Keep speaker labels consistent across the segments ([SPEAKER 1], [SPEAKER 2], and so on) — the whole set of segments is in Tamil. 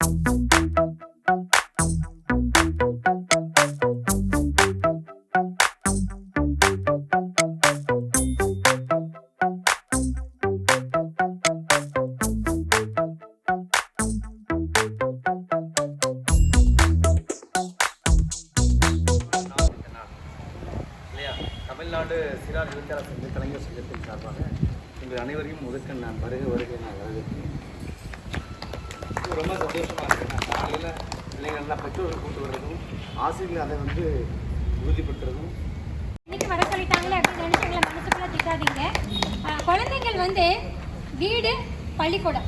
[SPEAKER 1] இல்லையா ரொம்ப சந்தோஷமாக இருக்குது நான் காலையில் நல்லா பெற்றோர்கள் கூட்டு வர்றதும் ஆசிரியர்கள் அதை வந்து உறுதிப்படுத்துறதும்.
[SPEAKER 2] இன்னைக்கு வர சொல்லிட்டாங்களே அப்படின்னு நினைச்சவங்களை எங்களை திட்டாதீங்க. குழந்தைகள் வந்து வீடு பள்ளிக்கூடம்.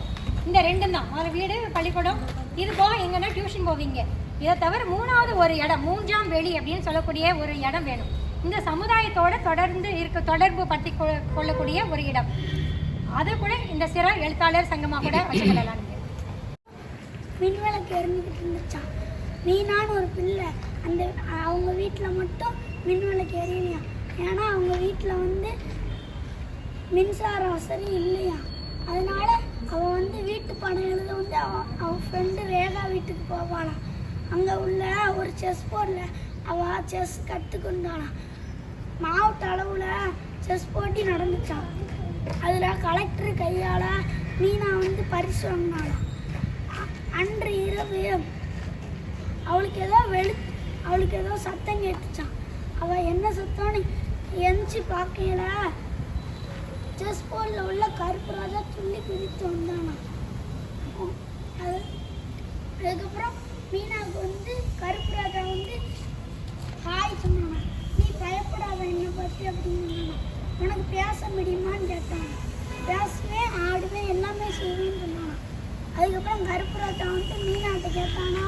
[SPEAKER 2] இந்த ரெண்டும் தான். முதல்ல வீடு பள்ளிக்கூடம். இது போக எங்கன்னா டியூஷன் போவீங்க. இதை தவிர மூணாவது ஒரு இடம் மூன்றாம் வெளி அப்படின்னு சொல்லக்கூடிய ஒரு இடம் வேணும். இந்த சமுதாயத்தோட தொடர்ந்து இருக்க தொடர்பு பற்றி கொள்ளக்கூடிய ஒரு இடம். அதை கூட இந்த சிற எழுத்தாளர் சங்கமாக கூட வச்சுக்கொள்ளலாம்.
[SPEAKER 3] மின்விளக்கு எரிஞ்சுக்கிட்டு இருந்துச்சான் மீனான்னு ஒரு பிள்ளை. அந்த அவங்க வீட்டில் மட்டும் மின்விளக்கு எரியலையா? ஏன்னா அவங்க வீட்டில் வந்து மின்சார வசதி இல்லையா? அதனால அவள் வந்து வீட்டு படம் எழுத வந்து அவன் அவன் ஃப்ரெண்டு ரேகா வீட்டுக்கு போவாளாம் அங்கே உள்ள ஒரு செஸ் போர்டில் அவள் செஸ் கற்றுக்கொண்டாளாம் மாவட்ட அளவில் செஸ் போட்டி நடந்துச்சான் அதில் கலெக்டர் கையால் மீனா வந்து பரிசு வாங்கினாளாம் அன்று இரவு அவளுக்கு ஏதோ வெளு அவளுக்கு ஏதோ சத்தம் கேட்டுச்சான் அவள் என்ன சத்தம்னு எந்திச்சு பார்க்கல செஸ் போர்டில் உள்ள கருப்பு ராஜா துள்ளி குதித்து வந்தானா அது அதுக்கப்புறம் மீனாவுக்கு வந்து கருப்பு ராஜா வந்து ஹாய் சொன்னானா நீ பயப்படாத என்னை பற்றி அப்படின்னு உனக்கு பேச முடியுமான்னு கேட்டான் பேசுவேன் ஆடுவேன் எல்லாமே செய்வேன்னு சொன்னானா அதுக்கப்புறம் கருப்பு வந்துட்டு மீனாட்ட கேட்டானா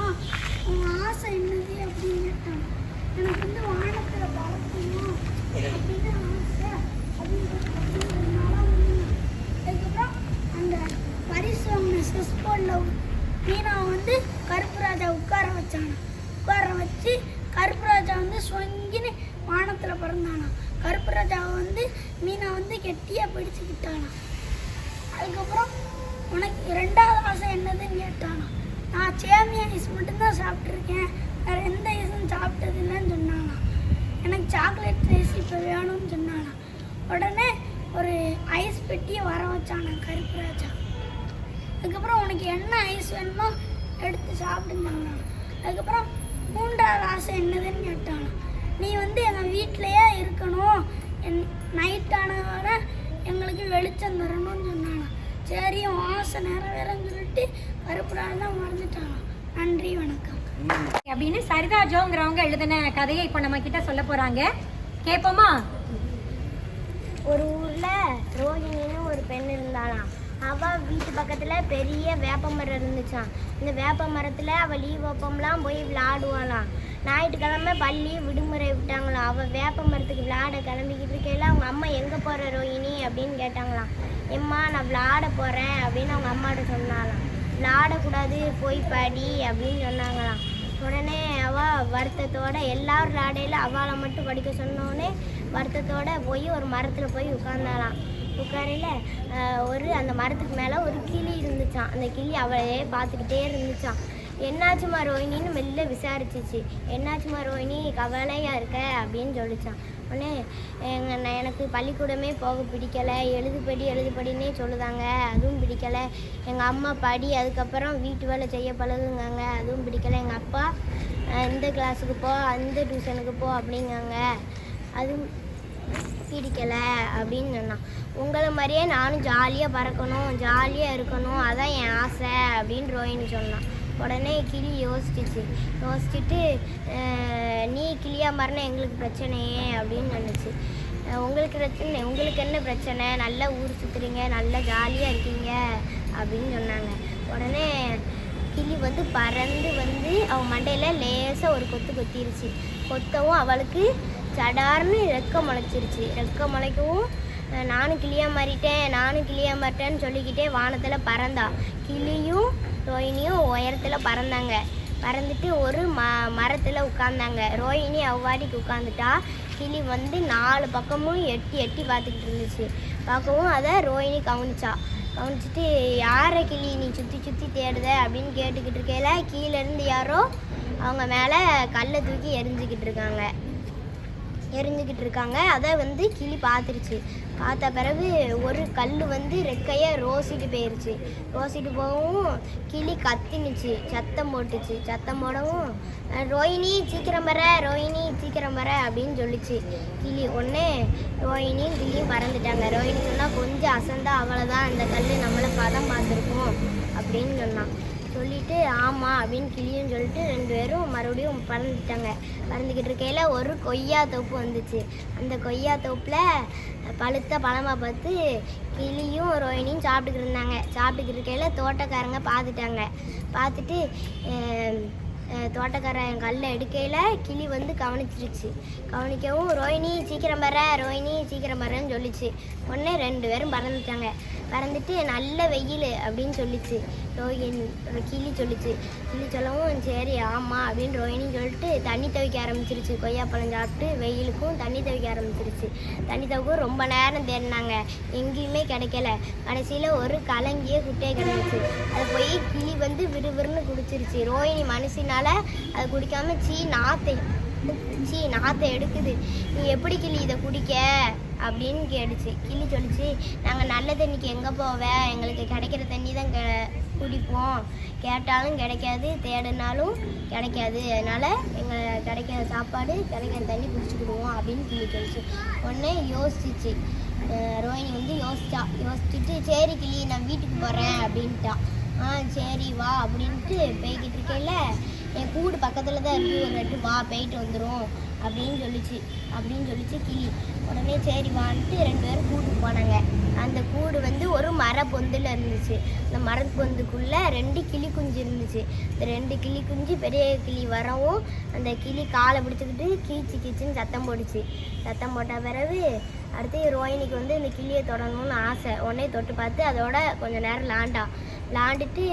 [SPEAKER 3] உன் ஆசை அப்படின்னு கேட்டான் எனக்கு வந்து வானத்தில் பறக்கணும் அப்படின்னு ஆசை அப்படின்னு சொல்லி சொன்னானா மீனா. அதுக்கப்புறம் அந்த பரிசு வாங்கின செஸ் போர்டில் மீனா வந்து கருப்பு ராஜா உட்கார வச்சானா உட்கார வச்சு கருப்பு ராஜா வந்து சொங்கின்னு வானத்தில் பறந்தானா கருப்பு ராஜாவை வந்து மீனா வந்து கெட்டியாக பிடிச்சிக்கிட்டானா அதுக்கப்புறம் உனக்கு ரெண்டாவது ஆசை என்னதுன்னு கேட்டானா நான் சேமியா ஐஸ் மட்டும்தான் சாப்பிட்ருக்கேன் வேறு எந்த ஐஸும் சாப்பிட்டது இல்லைன்னு சொன்னானா எனக்கு சாக்லேட் ஐஸ் இப்போ வேணும்னு சொன்னானா உடனே ஒரு ஐஸ் பெட்டியை வர வச்சான் கருப்பு ராஜா. அதுக்கப்புறம் உனக்கு என்ன ஐஸ் வேணுமோ எடுத்து சாப்பிடுங்க சொன்னான். அதுக்கப்புறம் மூன்றாவது ஆசை என்னதுன்னு கேட்டான். நீ வந்து எங்கள் வீட்டிலையே இருக்கணும். என் நைட் ஆனவர எங்களுக்கு வெளிச்சம் தரணும்னு சொன்னானா. சரி உன் ஆசை நிறைவேறன்னு சொல்லிட்டு கருப்புடாலாம் மறந்துட்டானா. நன்றி வணக்கம்.
[SPEAKER 2] அப்படின்னு சரிதா ஜோங்கிறவங்க எழுதின கதையை இப்போ நம்ம கிட்ட சொல்ல போறாங்க. கேட்போமா
[SPEAKER 4] ஒரு ஊர்ல ரோஹிணின்னு ஒரு பெண் இருந்தாளாம் அவ வீட்டு பக்கத்துல பெரிய வேப்ப மரம் இருந்துச்சாம். இந்த வேப்ப மரத்துல அவ லீவ் அப்பம்லாம் போய் விளாடுவாளாம் ஞாயிற்றுக்கிழமை பள்ளி விடுமுறை விட்டாங்களாம். அவ வேப்ப மரத்துக்கு விளாட கிளம்பிக்கிட்டு இருக்கையில அவங்க அம்மா எங்க போற ரோஹிணி அப்படின்னு கேட்டாங்களாம். எம்மா நான் விளாட போறேன் அப்படின்னு அவங்க அம்மாட்ட சொன்னாலாம் விளாடக்கூடாது போய் படி அப்படின்னு சொன்னாங்களாம். உடனே அவ வருத்தத்தோட எல்லாரும் விளையாடையில அவளை மட்டும் படிக்க சொன்னோடனே வருத்தத்தோட போய் ஒரு மரத்தில் போய் உட்கார்ந்தாலாம் உட்காரையில ஒரு அந்த மரத்துக்கு மேலே ஒரு கிளி இருந்துச்சான் அந்த கிளி அவளையே பார்த்துக்கிட்டே இருந்துச்சான் என்னாச்சுமா ரோஹினின்னு மெல்ல விசாரிச்சிச்சு. என்னாச்சுமா ரோஹினி கவலையாக இருக்க? அப்படின்னு சொல்லிச்சான். உடனே எங்க நான் எனக்கு பள்ளிக்கூடமே போக பிடிக்கலை. எழுதுபடி எழுதுபடின்னே சொல்லுதாங்க. அதுவும் பிடிக்கலை. எங்கள் அம்மா படி அதுக்கப்புறம் வீட்டு வேலை செய்ய பழகுங்காங்க. அதுவும் பிடிக்கலை. எங்கள் அப்பா இந்த கிளாஸுக்கு போ அந்த டியூஷனுக்கு போ அப்படிங்காங்க. அதுவும் பிடிக்கலை அப்படின்னு சொன்னான். உங்களை மாதிரியே நானும் ஜாலியாக பறக்கணும் ஜாலியாக இருக்கணும். அதான் என் ஆசை அப்படின்னு ரோஹினி சொன்னான். உடனே கிளி யோசிச்சிச்சு. யோசிச்சுட்டு நீ கிளியாக மாறினா எங்களுக்கு பிரச்சனையே அப்படின்னு நினச்சி. உங்களுக்கு பிரச்சனை உங்களுக்கு என்ன பிரச்சனை? நல்லா ஊர் சுற்றுறீங்க நல்லா ஜாலியாக இருக்கீங்க அப்படின்னு சொன்னாங்க. உடனே கிளி வந்து பறந்து வந்து அவன் மண்டையில் லேசாக ஒரு கொத்து கொத்திருச்சு. கொத்தவும் அவளுக்கு சடார்னு ரெக்க முளைச்சிருச்சு. ரெக்க முளைக்கவும் நானும் கிளியாக மாறிட்டேன் நானும் கிளியாக மாறிட்டேன்னு சொல்லிக்கிட்டே வானத்தில் பறந்தா. கிளியும் ரோஹிணியும் உயரத்தில் பறந்தாங்க. பறந்துட்டு ஒரு ம மரத்தில் உட்கார்ந்தாங்க ரோஹிணி அவ்வாடிக்கு உட்காந்துட்டா. கிளி வந்து நாலு பக்கமும் எட்டி எட்டி பார்த்துக்கிட்டு இருந்துச்சு. பார்க்கவும் அதை ரோஹிணி கவனிச்சா. கவனிச்சிட்டு யாரை கிளி நீ சுற்றி சுற்றி தேடுத? அப்படின்னு கேட்டுக்கிட்டு இருக்கையில கீழேருந்து யாரோ அவங்க மேலே கல்லை தூக்கி எரிஞ்சுக்கிட்டு இருக்காங்க. எரிஞ்சுக்கிட்டு இருக்காங்க. அதை வந்து கிளி பார்த்துருச்சு. பார்த்த பிறகு ஒரு கல் வந்து ரெக்கையை ரோசிட்டு போயிருச்சு. ரோசிட்டு போகவும் கிளி கத்தினுச்சு. சத்தம் போட்டுச்சு. சத்தம் போடவும் ரோஹினி ரோஹிணி சீக்கிரம் வர ரோஹிணி சீக்கிரம் வர அப்படின்னு சொல்லிச்சு. கிளி உடனே ரோஹிணியும் கிளியும் பறந்துட்டாங்க ரோஹிணி சொன்னால் கொஞ்சம் அசந்தா அவ்வளோதான் அந்த கல் நம்மளை பதம் பார்த்துருக்கோம் அப்படின்னு சொன்னான். சொல்லிட்டு ஆமாம் அப்படின்னு கிளியும் சொல்லிட்டு ரெண்டு பேரும் மறுபடியும் பறந்துட்டாங்க. பறந்துக்கிட்டு இருக்கையில் ஒரு கொய்யா தோப்பு வந்துச்சு. அந்த கொய்யா தோப்பில் பழுத்த பழமாக பார்த்து கிளியும் ரோஹினியும் சாப்பிட்டுக்கிட்டு இருந்தாங்க. சாப்பிட்டுக்கிட்டு இருக்கையில் தோட்டக்காரங்க பார்த்துட்டாங்க. பார்த்துட்டு தோட்டக்காரன் கல்லை எடுக்கையில் கிளி வந்து கவனிச்சிருச்சு. கவனிக்கவும் ரோஹினி சீக்கிரம் வர ரோஹினி சீக்கிரம் வரேன்னு சொல்லிச்சு. உடனே ரெண்டு பேரும் பறந்துட்டாங்க. பறந்துட்டு நல்ல வெயில் அப்படின்னு சொல்லிச்சு. ரோஹிணி கிளி சொல்லிச்சு. கிளி சொல்லவும் சரி ஆமாம் அப்படின்னு ரோஹிணி சொல்லிட்டு தண்ணி துவைக்க ஆரம்பிச்சிருச்சு. கொய்யாப்பழம் சாப்பிட்டு வெயிலுக்கும் தண்ணி துவைக்க ஆரம்பிச்சிருச்சு. தண்ணி துவைக்கும் ரொம்ப நேரம் தேடினாங்க. எங்கேயுமே கிடைக்கல. கடைசியில் ஒரு கலங்கிய குட்டையை கிடந்துச்சு. அது போய் கிளி வந்து விறுவிறுன்னு குடிச்சிருச்சு. ரோஹிணி மனசினால் அது குடிக்காம சீ நாத்தை சீ நாத்தை எடுக்குது. நீ எப்படி கிளி இதை குடிக்க? அப்படின்னு கேட்டுச்சு. கிளி சொல்லிச்சு நாங்கள் நல்ல தண்ணிக்கு எங்கே போவேன் எங்களுக்கு கிடைக்கிற தண்ணி தான் கெ குடிப்போம். கேட்டாலும் கிடைக்காது தேடினாலும் கிடைக்காது. அதனால் எங்கள் கிடைக்கிற சாப்பாடு கிடைக்கிற தண்ணி குடிச்சுக்கிடுவோம் அப்படின்னு கிளி சொல்லிச்சு. உடனே யோசிச்சிச்சு ரோஹிணி வந்து யோசிச்சா. யோசிச்சுட்டு சரி கிளி நான் வீட்டுக்கு போகிறேன் அப்படின்ட்டா. ஆ சரி வா அப்படின்ட்டு போய்கிட்டு இருக்கையில் என் கூடு பக்கத்தில் தான் இருக்கு ஒரு ரெண்டு வா போயிட்டு வந்துடும் அப்படின்னு சொல்லிச்சு. அப்படின்னு சொல்லிச்சு கிளி. உடனே சரி வான்ட்டு ரெண்டு பேரும் கூடு போனாங்க. அந்த கூடு வந்து ஒரு மர பொந்தில் இருந்துச்சு. அந்த மரப்பொந்துக்குள்ளே ரெண்டு கிளி குஞ்சு இருந்துச்சு. இந்த ரெண்டு கிளி குஞ்சு பெரிய கிளி வரவும் அந்த கிளி காலை பிடிச்சிக்கிட்டு கீச்சு கீச்சுன்னு சத்தம் போட்டுச்சு. சத்தம் போட்ட பிறகு அடுத்து ரோஹினிக்கு வந்து இந்த கிளியை தொடணும்னு ஆசை. உடனே தொட்டு பார்த்து அதோட கொஞ்சம் நேரம் லாண்டா. லாண்டுட்டு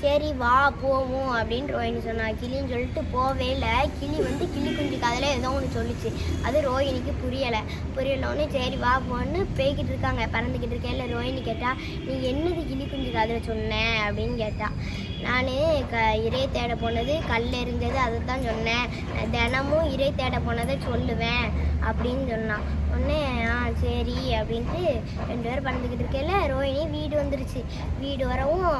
[SPEAKER 4] சரி வா போவோம் அப்படின்னு ரோஹிணி சொன்னா. கிளின்னு சொல்லிட்டு போவே இல்லை. கிளி வந்து கிளி குஞ்சு காதில் ஏதோ ஒன்று சொல்லிச்சு. அது ரோஹிணிக்கு புரியலை. புரியலோடனே சரி வா போன்னு பேய்கிட்டு இருக்காங்க. பறந்துக்கிட்டு இருக்கேன். இல்லை ரோஹிணி கேட்டா நீ என்னது கிளி குஞ்சு காதில் சொன்ன? அப்படின்னு கேட்டா நான் க இறை தேட போனது கல் எறிஞ்சது அதை தான் சொன்னேன். தினமும் இறை தேட போனதை சொல்லுவேன். அப்படின்னு சொன்னான் உடனே ஆ சரி அப்படின்ட்டு ரெண்டு பேரும் பறந்துக்கிட்டு இருக்கையில் ரோஹிணி வீடு வந்துருச்சு. வீடு வரவும்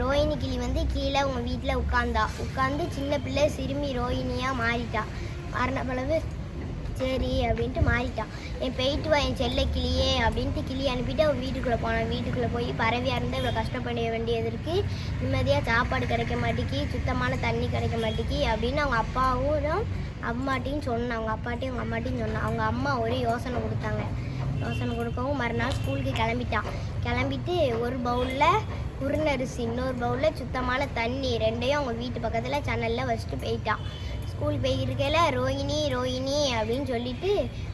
[SPEAKER 4] ரோஹிணி கிளி வந்து கீழே அவங்க வீட்டில் உட்காந்தா. உட்காந்து சின்ன பிள்ளை சிறுமி ரோஹிணியாக மாறிட்டா. மரண பிறகு சரி அப்படின்ட்டு மாறிட்டான். என் போயிட்டு வா என் செல்ல கிளியே அப்படின்ட்டு கிளி அனுப்பிட்டு அவன் வீட்டுக்குள்ளே போனான். வீட்டுக்குள்ளே போய் பறவையாக இருந்தால் இவ்வளோ கஷ்டப்பட வேண்டியது இருக்குது நிம்மதியாக சாப்பாடு கிடைக்க மாட்டேக்கி சுத்தமான தண்ணி கிடைக்க மாட்டேக்கி அப்படின்னு அவங்க அப்பாவும் அம்மாட்டையும் சொன்னான். அவங்க அப்பாட்டையும் அவங்க அம்மாட்டையும் சொன்னான். அவங்க அம்மா ஒரே யோசனை கொடுத்தாங்க. யோசனை கொடுக்கவும் மறுநாள் ஸ்கூலுக்கு கிளம்பிட்டான். கிளம்பிட்டு ஒரு பவுலில் குறுநரிசி இன்னொரு பவுலில் சுத்தமான தண்ணி ரெண்டையும் அவங்க வீட்டு பக்கத்தில் சன்னலில் வச்சுட்டு போயிட்டான். ஸ்கூல் போய்கிட்டு ரோஹிணி ரோஹிணி அப்படின்னு சொல்லிட்டு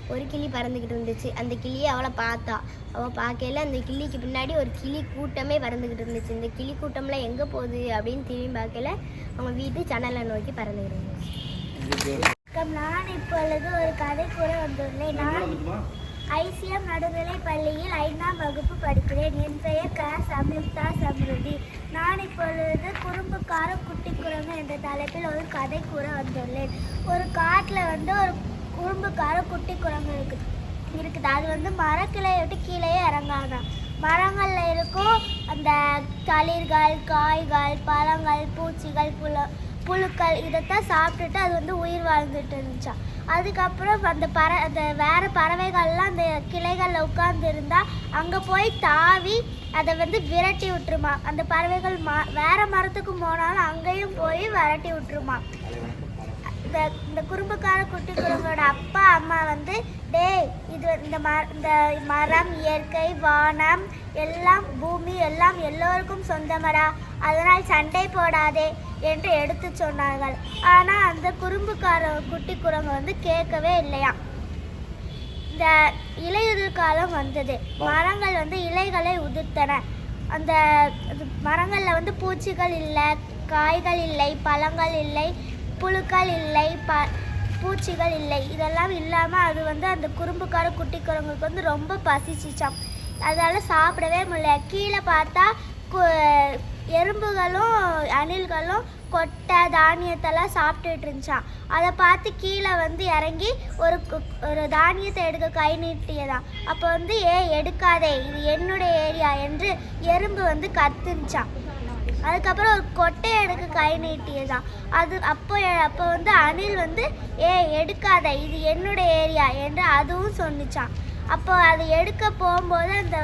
[SPEAKER 4] ஒரு கிளி பறந்துக்கிட்டு இருந்துச்சு. அந்த கிளியை அவளை பார்த்தா. அவள் பார்க்கையில அந்த கிளிக்கு பின்னாடி ஒரு கிளி கூட்டமே பறந்துக்கிட்டு இருந்துச்சு. இந்த கிளி கூட்டம்லாம் எங்கே போகுது அப்படின்னு திரும்பி பார்க்கையில அவங்க வீட்டு சன்னலை நோக்கி பறந்துக்கிட்டு இருந்துச்சு.
[SPEAKER 5] நான் இப்பொழுது ஒரு கதை கூற வந்துள்ளேன். நான் ஐசிஎம் நடுநிலை பள்ளியில் ஐந்தாம் வகுப்பு படிக்கிறேன். என் பெயர் க. சம்யுக்தா சம்ருதி. நான் இப்பொழுது குறும்புக்கார குட்டி குரங்கு என்ற தலைப்பில் ஒரு கதை கூற வந்துள்ளேன். ஒரு காட்டில் வந்து ஒரு குறும்புக்கார குட்டி குரங்கு இருக்குது. இருக்குது அது வந்து மரக்கிளையை விட்டு கீழே இறங்காதான் மரங்களில் இருக்கும் அந்த தளிர்கள் காய்கள் பழங்கள் பூச்சிகள் புல புழுக்கள் இதைத்தான் சாப்பிட்டுட்டு அது வந்து உயிர் வாழ்ந்துட்டு இருந்துச்சா. அதுக்கப்புறம் அந்த பற அந்த வேறு பறவைகள்லாம் அந்த கிளைகளில் உட்கார்ந்து இருந்தால் அங்கே போய் தாவி அதை வந்து விரட்டி விட்டுருமா. அந்த பறவைகள் ம வேற மரத்துக்கு போனாலும் அங்கேயும் போய் விரட்டி விட்டுருமா. இந்த இந்த குறும்புக்கார குட்டி குறும்போட அப்பா அம்மா வந்து டேய் இது இந்த ம இந்த மரம் இயற்கை வானம் எல்லாம் பூமி எல்லாம் எல்லோருக்கும் சொந்தமடா. அதனால் சண்டை போடாதே என்று எடுத்து சொன்னார்கள். ஆனால் அந்த குறும்புக்கார குட்டி குரங்கு வந்து கேட்கவே இல்லையாம். இந்த இலையுதிர் காலம் வந்தது. மரங்கள் வந்து இலைகளை உதிர்த்தன. அந்த மரங்களில் வந்து பூச்சிகள் இல்லை காய்கள் இல்லை பழங்கள் இல்லை புழுக்கள் இல்லை ப பூச்சிகள் இல்லை. இதெல்லாம் இல்லாமல் அது வந்து அந்த குறும்புக்கார குட்டி குரங்குக்கு வந்து ரொம்ப பசிச்சிச்சாம். அதால் சாப்பிடவே முடியல. கீழே பார்த்தா கு- எறும்புகளும் அணில்களும் கொட்டை தானியத்தெல்லாம் சாப்பிட்டுட்டு இருந்துச்சான் அதை பார்த்து கீழே வந்து இறங்கி ஒரு கு- ஒரு தானியத்தை எடுக்க கை நீட்டியதான் அப்போ வந்து ஏ எடுக்காதே இது என்னுடைய ஏரியா என்று எறும்பு வந்து கத்துனுச்சான் அதுக்கப்புறம் ஒரு கொட்டை எடுக்க கை நீட்டியதான் அது அப்போ அப்போ வந்து அணில் வந்து ஏ எடுக்காத இது என்னுடைய ஏரியா என்று அதுவும் சொன்னிச்சான் அப்போ அது எடுக்க போகும்போது அந்த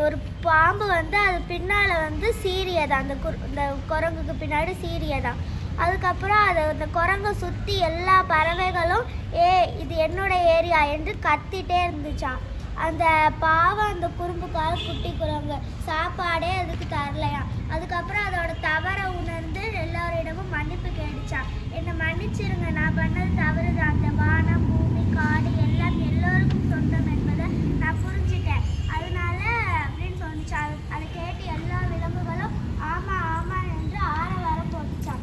[SPEAKER 5] ஒரு பாம்பு வந்து அது பின்னால் வந்து சீரியதான் அந்த குர் இந்த குரங்குக்கு பின்னாடி சீரியதான் அதுக்கப்புறம் அதை அந்த குரங்கை சுற்றி எல்லா பறவைகளும் ஏ இது என்னோட ஏரியா என்று கத்திட்டே இருந்துச்சான் அந்த பாவம் அந்த குறும்புக்கார குட்டி குரங்கு. சாப்பாடே அதுக்கு தரலையாம். அதுக்கப்புறம் அதோட தவறை உணர்ந்து எல்லோரிடமும் மன்னிப்பு கேட்டுச்சான் என்னை மன்னிச்சிருங்க. நான் பண்ணது தவறு தான் அந்த வானம் பூமி காடு எல்லாம் எல்லோருக்கும் சொந்தம் என்பதை நான் புரிஞ்சுட்டேன் அதனால அப்படின்னு சொன்னிச்சு அது அதை கேட்டு எல்லா விலங்குகளும் ஆமா ஆமா என்று ஆரவாரம் போட்டுச்சான்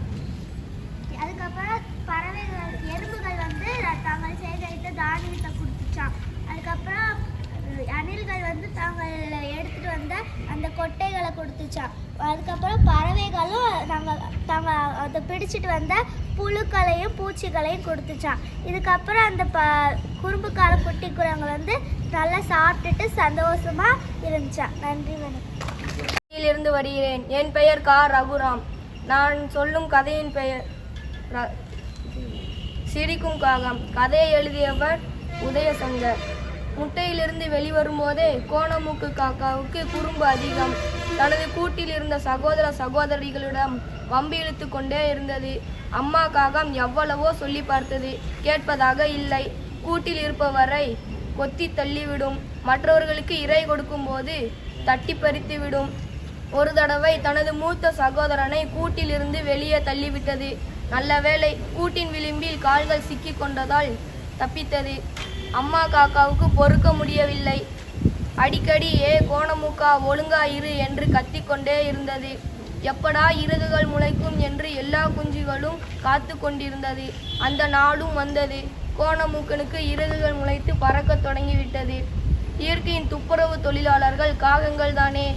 [SPEAKER 5] அதுக்கப்புறம் பறவைகள் எறும்புகள் வந்து தாங்கள் சேகரித்த தானியத்தை கொடுத்துச்சான் அதுக்கப்புறம் அஹ், அணில்கள் வந்து தாங்கள் எடுத்துட்டு வந்த அந்த கொட்டைகளை கொடுத்துச்சான் அதுக்கப்புறம் பறவைகளும் நாங்கள் தாங்கள் அதை பிடிச்சிட்டு வந்த புழுக்களையும் பூச்சிகளையும் கொடுத்துச்சான் இதுக்கப்புறம் அந்த ப குறும்புக்கார குட்டி குரங்கு வந்து நல்லா சாப்பிட்டுட்டு சந்தோஷமா இருந்துச்சான் நன்றி வணக்கம்.
[SPEAKER 6] இருந்து வருகிறேன். என் பெயர் கா. ரகுராம். நான் சொல்லும் கதையின் பெயர் ர- சிரிக்கும் காகம். கதையை எழுதியவர் உதயசங்கர். முட்டையிலிருந்து வெளிவரும்போதே கோணமுக்கு காக்காவுக்கு குறும்பு அதிகம். தனது கூட்டில் இருந்த சகோதர சகோதரிகளிடம் வம்பு இழுத்து கொண்டே இருந்தது. அம்மா காகம் எவ்வளவோ சொல்லி பார்த்தது கேட்பதாக இல்லை. கூட்டில் இருப்பவரை கொத்தி தள்ளிவிடும். மற்றவர்களுக்கு இறை கொடுக்கும்போது தட்டி பறித்து விடும் ஒரு தடவை தனது மூத்த சகோதரனை கூட்டிலிருந்து வெளியே தள்ளிவிட்டது. நல்ல வேளை கூட்டின் விளிம்பில் கால்கள் சிக்கி கொண்டதால் தப்பித்தது. அம்மா காக்காவுக்கு பொறுக்க முடியவில்லை. அடிக்கடி ஏ கோணமுக்கா ஒழுங்கா இரு என்று கத்திக்கொண்டே இருந்தது. எப்படா இறகுகள் முளைக்கும் என்று எல்லா குஞ்சுகளும் காத்து கொண்டிருந்தது. அந்த நாளும் வந்தது. கோணமுக்கனுக்கு இறகுகள் முளைத்து பறக்கத் தொடங்கிவிட்டது. இயற்கையின் துப்புரவு தொழிலாளர்கள் காகங்கள் தானே.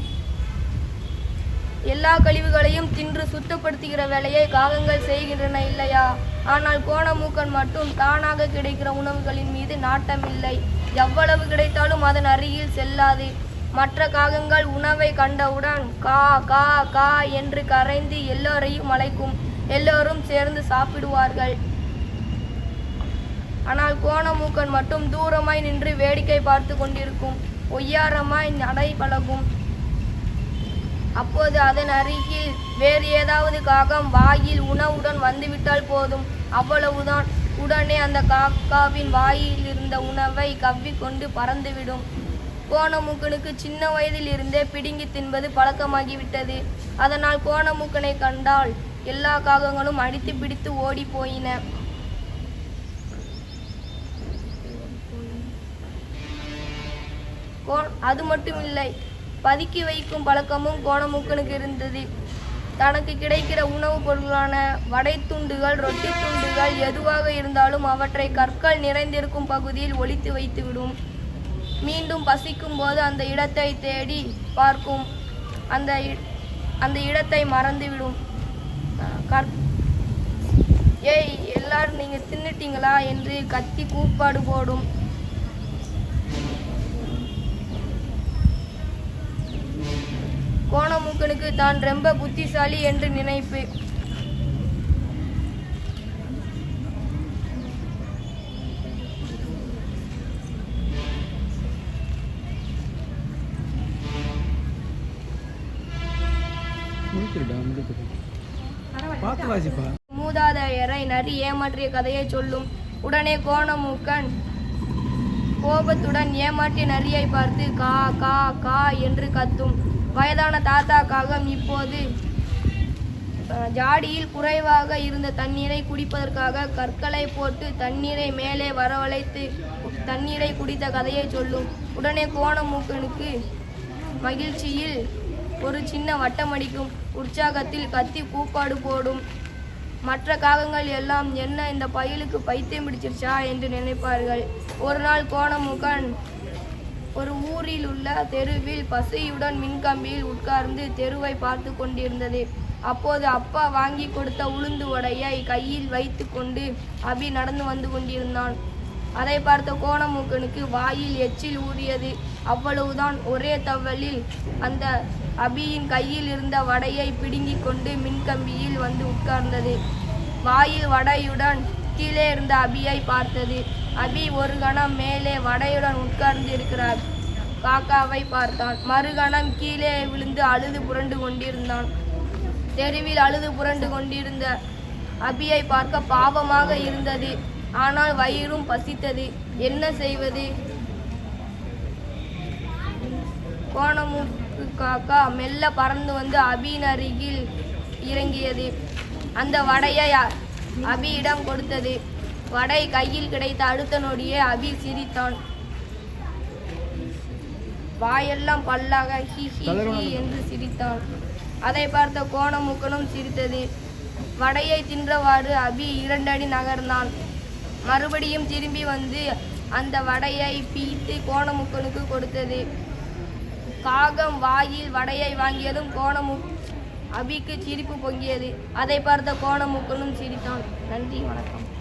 [SPEAKER 6] எல்லா கழிவுகளையும் தின்று சுத்தப்படுத்துகிற வேலையை காகங்கள் செய்கின்றன இல்லையா? ஆனால் கோணமூக்கன் மட்டும் தானாக கிடைக்கிற உணவுகளின் மீது நாட்டம் இல்லை எவ்வளவு கிடைத்தாலும் அதன் அருகில் செல்லாது. மற்ற காகங்கள் உணவை கண்டவுடன் கா கா கா என்று கரைந்து எல்லோரையும் அழைக்கும். எல்லோரும் சேர்ந்து சாப்பிடுவார்கள். ஆனால் கோணமூக்கன் மட்டும் தூரமாய் நின்று வேடிக்கை பார்த்து கொண்டிருக்கும். ஒய்யாரமாய் நடை பழகும். அப்போது அதன் அருகில் வேறு ஏதாவது காகம் வாயில் உணவுடன் வந்துவிட்டால் போதும். அவ்வளவுதான். உடனே அந்த காக்காவின் வாயில் இருந்த உணவை கவ்விக்கொண்டு பறந்துவிடும். கோணமுக்கனுக்கு சின்ன வயதில் இருந்தே பிடுங்கி தின்பது பழக்கமாகிவிட்டது. அதனால் கோணமுக்கனை கண்டால் எல்லா காகங்களும் அடித்து பிடித்து ஓடி போயின. கோ அது மட்டும் இல்லை பதுக்கி வைக்கும் பழக்கமும் கோணமுக்கனுக்கு இருந்தது. தனக்கு கிடைக்கிற உணவுப் பொருட்களான வடை துண்டுகள் ரொட்டி துண்டுகள் எதுவாக இருந்தாலும் அவற்றை கற்கள் நிறைந்திருக்கும் பகுதியில் ஒளித்து வைத்துவிடும். மீண்டும் பசிக்கும் போது அந்த இடத்தை தேடி பார்க்கும் அந்த இ- அந்த இடத்தை மறந்துவிடும். கற் ஏய் எல்லாரும் நீங்க தின்னுட்டீங்களா? என்று கத்தி கூப்பாடு போடும். கோணமுக்கனுக்கு தான் ரொம்ப புத்திசாலி என்று நினைப்பு. மூதாதையரை நரி ஏமாற்றிய கதையை சொல்லும். உடனே கோணமூக்கன் கோபத்துடன் ஏமாற்றிய நரியை பார்த்து கா கா கா என்று கத்தும். வயதான தாத்தா காகம் இப்போது ஜாடியில் குறைவாக இருந்த தண்ணீரை குடிப்பதற்காக கற்களை போட்டு தண்ணீரை மேலே வரவழைத்து தண்ணீரை குடித்த கதையை சொல்லும். உடனே கோணமூக்கனுக்கு மகிழ்ச்சியில் ஒரு சின்ன வட்டமடிக்கும் உற்சாகத்தில் கத்தி கூப்பாடு போடும். மற்ற காகங்கள் எல்லாம் என்ன இந்த பயிலுக்கு பைத்தியம் பிடிச்சிருச்சா என்று நினைப்பார்கள். ஒரு நாள் கோணமுகன் ஒரு ஊரில் உள்ள தெருவில் பசியுடன் மின்கம்பியில் உட்கார்ந்து தெருவை பார்த்து கொண்டிருந்தது. அப்போது அப்பா வாங்கி கொடுத்த உளுந்து உடையை கையில் வைத்து கொண்டு அபி நடந்து வந்து கொண்டிருந்தான். அதை பார்த்த கோணமுகனுக்கு வாயில் எச்சில் ஊறியது அவ்வளவுதான் ஒரே தவலில் அந்த அபியின் கையில் இருந்த வடையை பிடுங்கிக் கொண்டு மின்கம்பியில் வந்து உட்கார்ந்தது. வாயில் வடையுடன் கீழே இருந்த அபியை பார்த்தது. அபி ஒரு கணம் மேலே வடையுடன் உட்கார்ந்து இருக்கிறார் காக்காவை பார்த்தான் மறுகணம் கீழே விழுந்து அழுது புரண்டு கொண்டிருந்தான். தெருவில் அழுது புரண்டு கொண்டிருந்த அபியை பார்க்க பாவமாக இருந்தது. ஆனால் வயிறும் பசித்தது. என்ன செய்வது? கோணமும் காக்கா மெல்ல பறந்து வந்து அபியின் அருகில் இறங்கியது. அந்த வடையை அபியிடம் கொடுத்தது. வடை கையில் கிடைத்த அடுத்த நொடியே அபி சிரித்தான். வாயெல்லாம் பல்லாக ஹி ஹி ஹி என்று சிரித்தான். அதை பார்த்த கோணமுக்கனும் சிரித்தது. வடையை தின்றவாறு அபி இரண்டடி நகர்ந்தான். மறுபடியும் திரும்பி வந்து அந்த வடையை பீத்து கோணமுக்கனுக்கு கொடுத்தது. காகம் வாயில் வடையை வாங்கியதும் கோணமு அபிக்கு சிரிப்பு பொங்கியது. அதை பார்த்த கோணமுக்கனும் சிரித்தான். நன்றி வணக்கம்.